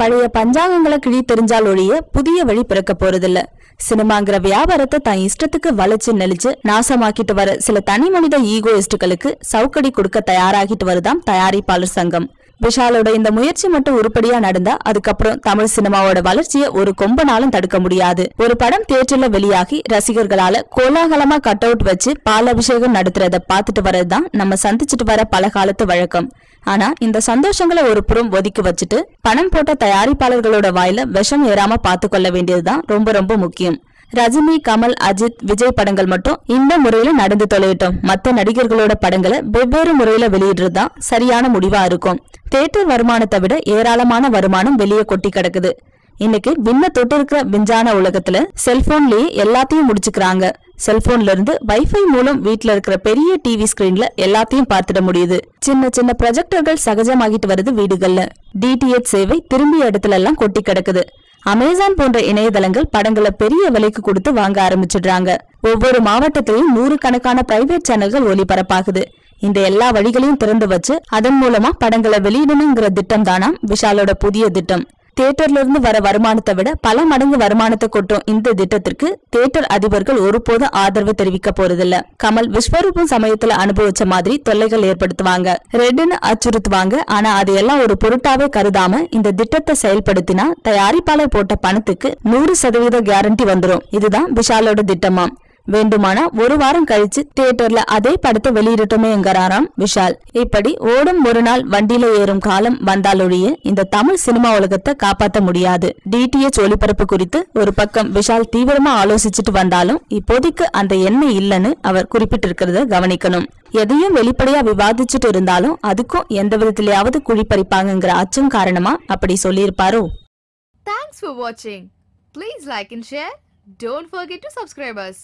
பழைய பஞ்சாங்கங்களை கிழி தெரிஞ்சால் ஒழிய புதிய வழி பிறக்க போறதில்லை. சினிமாங்கிற வியாபாரத்தை தன் இஷ்டத்துக்கு வளைச்சு நெளிச்சு நாசமாக்கிட்டு வர சில தனி மனித ஈகோயிஸ்டுகளுக்கு சவுக்கடி கொடுக்க தயாராகிட்டு வருதாம் தயாரிப்பாளர் சங்கம். விஷாலோட இந்த முயற்சி மட்டும் உருப்படியா நடந்தா அதுக்கப்புறம் தமிழ் சினிமாவோட வளர்ச்சியை ஒரு கொம்பனாலும் தடுக்க முடியாது. ஒரு படம் தியேட்டர்ல வெளியாகி ரசிகர்களால கோலாகலமா கட் அவுட் வச்சு பாலாபிஷேகம் நடத்துறத பாத்துட்டு வரதுதான் நம்ம சந்திச்சுட்டு வர பல காலத்து வழக்கம். ஆனா இந்த சந்தோஷங்களை ஒரு புறம் ஒதுக்கி வச்சுட்டு பணம் போட்ட தயாரிப்பாளர்களோட வாயில விஷம் ஏறாம பாத்து கொள்ள வேண்டியதுதான் ரொம்ப ரொம்ப முக்கியம். ரஜினி கமல் அஜித் விஜய் படங்கள் மட்டும் இந்த முறையில நடந்து தொலையட்டும். மற்ற நடிகர்களோட படங்களை வெவ்வேறு முறையில வெளியிடுறதுதான் சரியான முடிவா இருக்கும். தேட்டர் வருமானத்தை விட ஏராளமான வருமானம் வெளியே கொட்டி கிடக்குது. இன்னைக்கு விண்ண தொட்டு இருக்கிற விஞ்ஞான உலகத்துல செல்போன்லயே எல்லாத்தையும் முடிச்சுக்கிறாங்க. செல்போன்ல இருந்து வைஃபை மூலம் வீட்ல இருக்கிற பெரிய டிவி ஸ்கிரீன்ல எல்லாத்தையும் பார்த்துட முடியுது. சின்ன சின்ன ப்ரொஜெக்டர்கள் சகஜமாகிட்டு வருது வீடுகள்ல. டிடிஎச் சேவை திரும்பிய இடத்துல எல்லாம் கொட்டி கிடக்குது. அமேசான் போன்ற இணையதளங்கள் படங்களை பெரிய விலைக்கு கொடுத்து வாங்க ஆரம்பிச்சிடுறாங்க. ஒவ்வொரு மாவட்டத்திலையும் நூறுக்கணக்கான பிரைவேட் சேனல்கள் ஒளிபரப்பாகுது. இந்த எல்லா வழிகளையும் திறந்து வச்சு அதன் மூலமா படங்களை வெளியிடணுங்கிற திட்டம் தானாம் விஷாலோட புதிய திட்டம். தியேட்டர்ல இருந்து வர வருமானத்தை விட பல மடங்கு வருமானத்தை கொட்டும் இந்த திட்டத்திற்கு தியேட்டர் அதிபர்கள் ஒருபோது ஆதரவு தெரிவிக்க போறதில்ல. கமல் விஸ்வரூபம் சமயத்துல அனுபவிச்ச மாதிரி தொல்லைகள் ஏற்படுத்துவாங்க. ரெட்டுன்னு அச்சுறுத்துவாங்க. ஆனா அதையெல்லாம் ஒரு பொருட்டாவே கருதாம இந்த திட்டத்தை செயல்படுத்தினா தயாரிப்பாளர் போட்ட பணத்துக்கு நூறு சதவீத கேரண்டி வந்துரும். இதுதான் விஷாலோட திட்டமாம். வேண்டுமானா ஒரு வாரம் கழிச்சு தியேட்டர்ல அதே படத்தை வெளியிடட்டுமேங்கிறாராம் விஷால். இப்படி ஓடும் ஒரு நாள் வண்டியில ஏறும் காலம் வந்தாலொழிய இந்த தமிழ் சினிமா உலகத்தை காப்பாற்ற முடியாது. டிடிஎச் ஒளிபரப்பு குறித்து ஒரு பக்கம் விஷால் தீவிரமா ஆலோசிச்சுட்டு வந்தாலும் இப்போதைக்கு அந்த எண்ணம் இல்லைன்னு அவர் குறிப்பிட்டிருக்கிறத கவனிக்கணும். எதையும் வெளிப்படையா விவாதிச்சுட்டு இருந்தாலும் அதுக்கும் எந்த விதத்திலேயாவது குழிப்பறிப்பாங்கிற அச்சம் காரணமா அப்படி சொல்லியிருப்பாரோ? தேங்க்ஸ் ஃபார் வாட்சிங் please like and share don't forget to subscribers.